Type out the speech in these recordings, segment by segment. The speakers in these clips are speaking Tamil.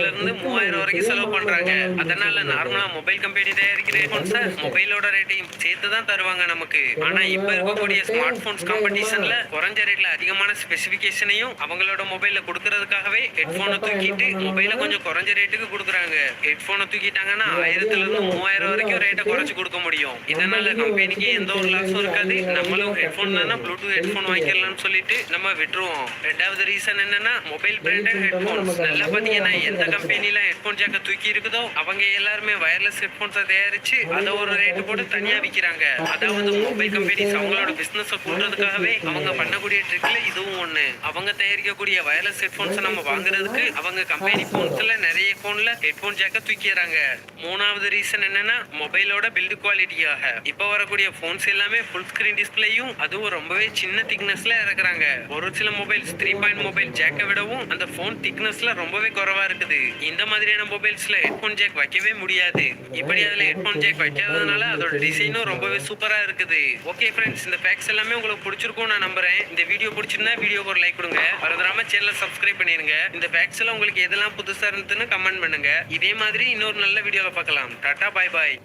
இருந்து மூவாயிரம் வரைக்கும் செலவு பண்றாங்க. அதனால நார்மலா மொபைல் கம்பெனி தயாரிக்கிற ஹெட்போன்ஸ மொபைலோட ரேட்டையும் சேர்த்து தான் தருவாங்க நமக்கு. ஆனா இப்ப இருக்கக்கூடிய ஸ்மார்ட் போன்ஸ் காம்படிஷன்ல குறைஞ்ச ரேட்ல அதிகமான ஸ்பெசிபிகேஷனையும் அவங்களோட மொபைல்ல கொடுக்கறதுக்காகவே ஹெட்போனை தூக்கிட்டு மொபைல கொஞ்சம் குறைஞ்ச ரேட்டுக்கு கொடுக்குறாங்க. ஹெட்போனை தூக்கிட்டாங்கன்னா ஆயிரத்துல இருந்து மூவாயிரம் வரைக்கும் ரேட்டை குறைச்சு கொடுக்க முடியும். இதனால கம்பெனிக்கு எந்த ஒரு லாஸும் இருக்காது. நம்மளும் ஹெட்போன் தானே ப்ளூடூத் ஹெட்போன் வாங்கிக்கலாம்னு சொல்லிட்டு நம்ம விட்டுருவோம். ரெண்டாவது ரீசன் என்னன்னா மொபைல் பிராண்டட் ஹெட்போன்ஸ் நல்லா பாத்தீங்கன்னா எந்த கம்பெனில ஹெட்போன் ஜாக்க தூக்கி இருக்குதோ அவங்க எல்லாருமே வயர்லெஸ் ஹெட்ஃபோன்ஸை தயாரிச்சு அதை ஒரு ரேட்டு போட்டு தனியா விக்கிறாங்க. அதாவது மொபைல் கம்பெனிஸ் அவங்களோட பிசினஸ் கூட்டுறதுக்காகவே அவங்க பண்ணக்கூடிய ட்ரிக்ல இதுவும் ஒண்ணு. அவங்க தயாரிக்கக்கூடிய வயர்லெஸ் ஹெட்போன்ஸ் நம்ம வாங்குறதுக்கு அவங்க கம்பெனி போன்ஸ்ல நிறைய போன்ல ஹெட்போன் ஜாக்க தூக்கிறாங்க மூணாவது ரீசன் என்னன்னா மொபைலோட பில்டு குவாலிட்டியாக இப்போ வரக்கூடிய போன்ஸ் எல்லாமே ஃபுல் ஸ்கிரீன் டிஸ்பிளேயும் அதுவும் ரொம்பவே சின்ன திக்னஸ்ல இறக்குறாங்க. ஒரு சில மொபைல்ஸ் த்ரீ பாயிண்ட் மொபைல் ஜாக்கை விடவும் அந்த போன் திக்னஸ்ல ரொம்பவே குறைவா இருக்குது. இந்த மாதிரியான மொபைல்ஸ்ல ஹெட்போன் ஜாக் வைக்கவே முடியாது. இப்படி அதுல ஹெட்போன் ஜாக் வைக்காததுனால அதோட டிசைனும் ரொம்பவே சூப்பரா இருக்குது. ஓகே ஃப்ரெண்ட்ஸ் இந்த ஃபேக்ஸ் எல்லாமே உங்களுக்கு பிடிச்சிருக்கும் நான் நம்புறேன். இந்த வீடியோ பிடிச்சிருந்தா வீடியோக்கு ஒரு லைக் கொடுங்க. மறந்துடாம சேனலை சப்ஸ்கிரைப் பண்ணிருங்க இந்த ஃபேக்ஸ் எல்லாம் உங்களுக்கு எதெல்லாம் புதுசா இருந்துன்னு கமெண்ட் பண்ணுங்க. இதே மாதிரி இன்னொரு நல்ல வீடியோல பார்க்கலாம். டாட்டா பாய் பாய்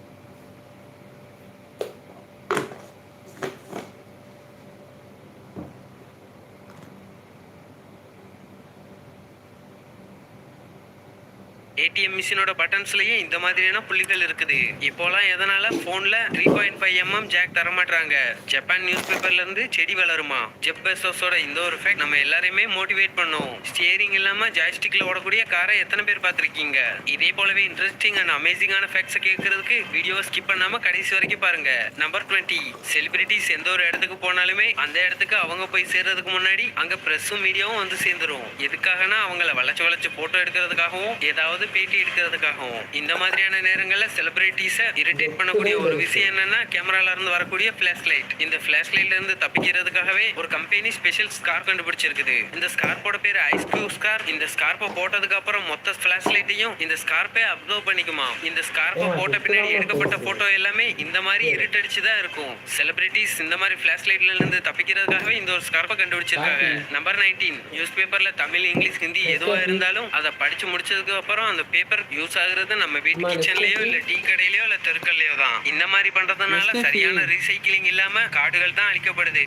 ஏடிஎம் மிஷினோட பட்டன்ஸ்லயே இந்த மாதிரியான புள்ளிகள் இருக்குது. இப்போலாம் எதனால போன்ல three point five MM jack தர மாட்டாங்க ஜப்பான் நியூஸ் பேப்பர்ல இருந்து செடி வளருமா? ஜெப் பெசோஸோட இந்த ஒரு ஃபேக்ட் நம்ம எல்லாரையுமே மோட்டிவேட் பண்ணும். ஸ்டியரிங் இல்லாம ஜாய்ஸ்டிக்ல ஓடக்கூடிய காரை எத்தனை பேர் பார்த்திருக்கீங்க? இதே போலவே இன்ட்ரெஸ்டிங் அண்ட் அமேசிங்கான ஃபேக்ட்ஸை கேட்கறதுக்கு வீடியோவை ஸ்கிப் பண்ணாம கடைசி வரைக்கும் பாருங்க. நம்பர் டுவெண்ட்டி செலிபிரிட்டிஸ் எந்த ஒரு இடத்துக்கு போனாலுமே அந்த இடத்துக்கு அவங்க போய் சேர்றதுக்கு முன்னாடி அங்க பிரஸும் மீடியாவும் வந்து சேர்ந்துரும். எதுக்காகனா அவங்கள வளைச்சு வளைச்சு போட்டோ எடுக்கிறதுக்காகவும் ஏதாவது பேட்டி எடுக்கிறதுக்காகவும் இந்த மாதிரியான நேரங்களில் செலிபிரிட்டிஸை இரிட்டேட் பண்ணக்கூடிய ஒரு விஷயம் என்னன்னா கேமரால இருந்து வரக்கூடிய ஃபிளாஷ் லைட் இந்த ஃபிளாஷ் லைட்ல இருந்து தப்பிக்கிறதுக்காகவே ஒரு கம்பெனி ஸ்பெஷல் ஸ்கார் கண்டுபிடிச்சிருக்குது. இந்த ஸ்கார்ப்போட பேர் ஐஸ் க்யூ ஸ்கார் இந்த ஸ்கார்ப்பை போட்டதுக்கு அப்புறம் மொத்த ஃபிளாஷ் லைட்டையும் இந்த ஸ்கார்ப்பே அப்சர்வ் பண்ணிக்குமா? இந்த ஸ்கார்ப்பை போட்ட பின்னாடி எடுக்கப்பட்ட போட்டோ எல்லாமே இந்த மாதிரி இருட்டடிச்சு தான் இருக்கும். செலிபிரிட்டிஸ் இந்த மாதிரி ஃபிளாஷ் லைட்ல இருந்து தப்பிக்கிறதுக்காகவே இந்த ஒரு ஸ்கார்ப்பை கண்டுபிடிச்சிருக்காங்க. நம்பர் நைன்டீன் நியூஸ் பேப்பர்ல தமிழ் இங்கிலீஷ் ஹிந்தி எதுவா இருந்தாலும் அதை படிச்சு முடிச்சதுக்கு அப்புறம் அந்த பேப்பர் யூஸ் ஆகுறது நம்ம வீட்டு கிச்சன்லயோ இல்ல டீ கடையிலயோ இல்ல தெருக்கல்லையோ தான். இந்த மாதிரி பண்றதுனால சரியான ரீசைக்கிளிங் இல்லாம காடுகள் தான் அழிக்கப்படுது.